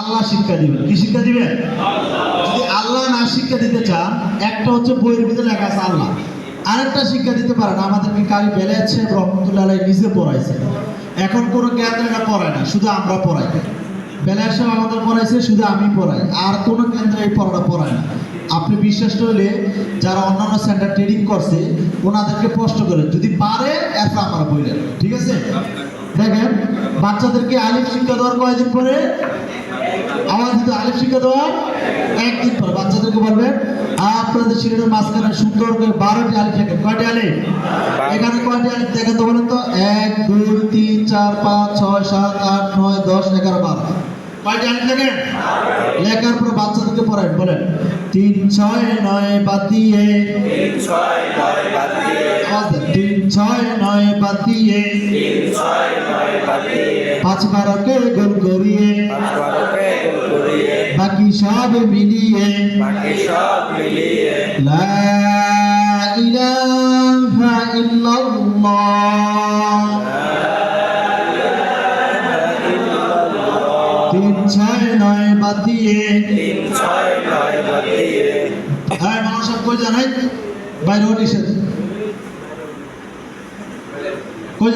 আল্লাহ শিক্ষা দিবেন। কি শিক্ষা দিবেন? যদি আল্লাহ না শিক্ষা দিতে চান, একটা হচ্ছে বইয়ের ভিতরে লেখা আছে আল্লাহ। আরেকটা শিক্ষা দিতে পারেন, আমাদেরকে কারি বেলেছে রহমতুল্লাহ নিজে পড়াইছে। এখন কোনো কেন্দ্রে পড়ায় না, শুধু আমরা পড়াই। বেলার সাহেব আমাদের পড়াইছে, শুধু আমি পড়াই। আর কোনো কেন্দ্রে এই পড়াটা পড়ায় না। আপনি বিশ্বাস করলে যারা অন্যান্য সেন্টার ট্রেডিং করছে, ওনাদেরকে প্রশ্ন করে, যদি পারে এরপর আমরা বললেন ঠিক আছে? দেখেন বাচ্চাদেরকে আলিফ শিক্ষা দেওয়ার কয়দিন পরে? আমার যদি আলিফ শিক্ষা দেওয়ার একদিন পরে বাচ্চাদেরকে বলবেন আপনাদের সিলেটের মাঝখানে সুন্দর করে বারোটি আলিফ লেখেন। কয়টি আলিফ? এখানে কয়টি আলিফ দেখেন তো বলেন তো? এক দুই তিন চার পাঁচ ছয় সাত আট নয় দশ এগারো বারো। কয়টি আলিফ লেখেন? লেখার পরে বাচ্চাদেরকে পড়ায় বলেন তিন ছয় নয় বাদ দিয়ে তিন ছয় নয় বাদ ছয় নয় নয় পাঁচ বারোকে গোল করিয়ে। বাকি সব মিলিয়ে। বাকি সব মিলিয়ে লা ইলাহা ইল্লাল্লাহ। তিন ছয় নয় বাদ দিয়ে তিন ছয় নয় বাদ দিয়ে হ্যাঁ মানুষ জানাই বাইরে ওটি কই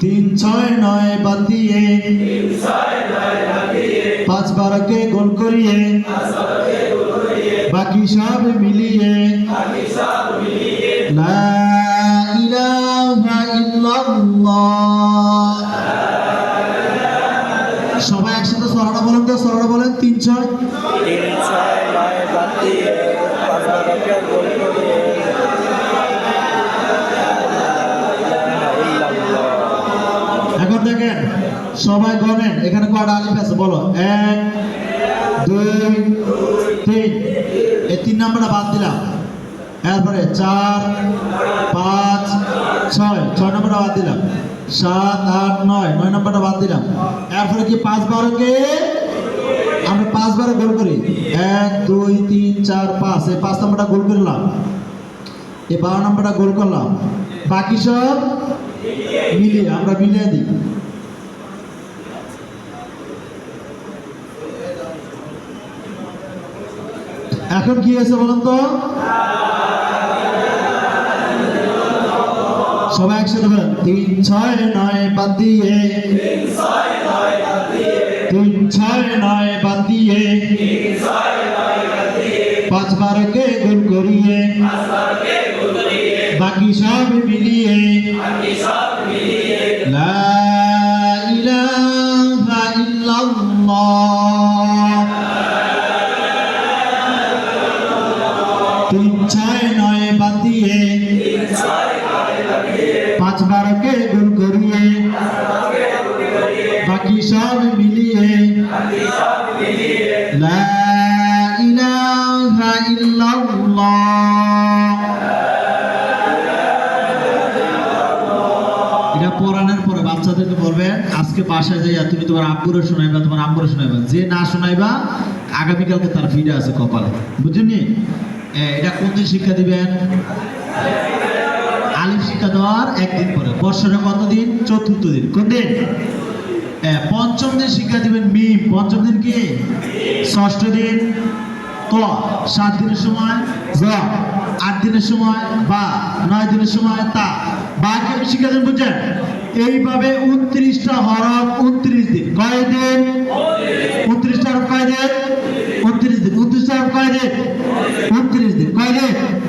তিন ছয় নয় বাদ দিয়ে পাঁচ বারোকে গোল করিয়ে। বাকি সব মিলিয়ে। সবাই একসাথে সরাটা বলেন তো সরাটা বলেন। তিন ছয়। তিন ছয় নয় বাদ দিয়ে পাঁচ বারোকে গোল করিয়ে। সবাই গণেন এখানে কয়টা আলিফ আছে বলো? এক, দুই, তিন। এই তিন নাম্বারটা বাদ দিলাম। এরপরে চার, পাঁচ, ছয়। ছয় নম্বরটা বাদ দিলাম। সাত, আট, নয়। নয় নম্বরটা বাদ দিলাম। এরপরে কি পাঁচ বারোকে আমরা পাঁচ বারো গোল করি। এক, দুই, তিন, চার, পাঁচ। এই পাঁচ নম্বরটা গোল করলাম। এই বারো নম্বরটা গোল করলাম। বাকি সব মিলিয়ে, আমরা মিলিয়ে দিই। এখন কি হয়েছে বলুন তো? সবাই একসাথে বলেন, তিন, ছয়, নয়, বাদ দিয়ে। তিন, ছয়, নয়, বাদ দিয়ে। পাঁচ বারোকে গোল করিয়ে। বাকি সব মিলিয়ে। লা তিন ছয় নয় বাদ দিয়ে পাঁচ বারোকে গোল করিয়ে। বাকি সব মিলিয়ে। লা ইলাহা ইল্লাল্লাহ। এটা পড়ানোর পরে বাচ্চাদেরকে বলবেন আজকে বাসায় যাইয়া তুমি তোমার আব্বুরে শোনাইবা, তোমার আব্বুরে শোনাইবা। যে না শোনাইবা, আগামীকালকে তার ভিড়ে আছে কপালে। বুঝলি এটা কোন দিন শিক্ষা দিবেন? আলিফ শিক্ষা দেওয়ার একদিন পরে। বর্ষরে কতদিন? চতুর্থ দিন। কোন দিন? পঞ্চম দিন শিক্ষা দিবেন মিম। পঞ্চম দিন কি? ষষ্ঠ দিন ক। সাত দিনের সময় জ। আট দিনের সময় বা। নয় দিনের সময় তা। বাকি আমি শিক্ষা দিন, বুঝছেন? এইভাবে উনত্রিশটা হরফ উনত্রিশ দিন। কয় দিন উনত্রিশটা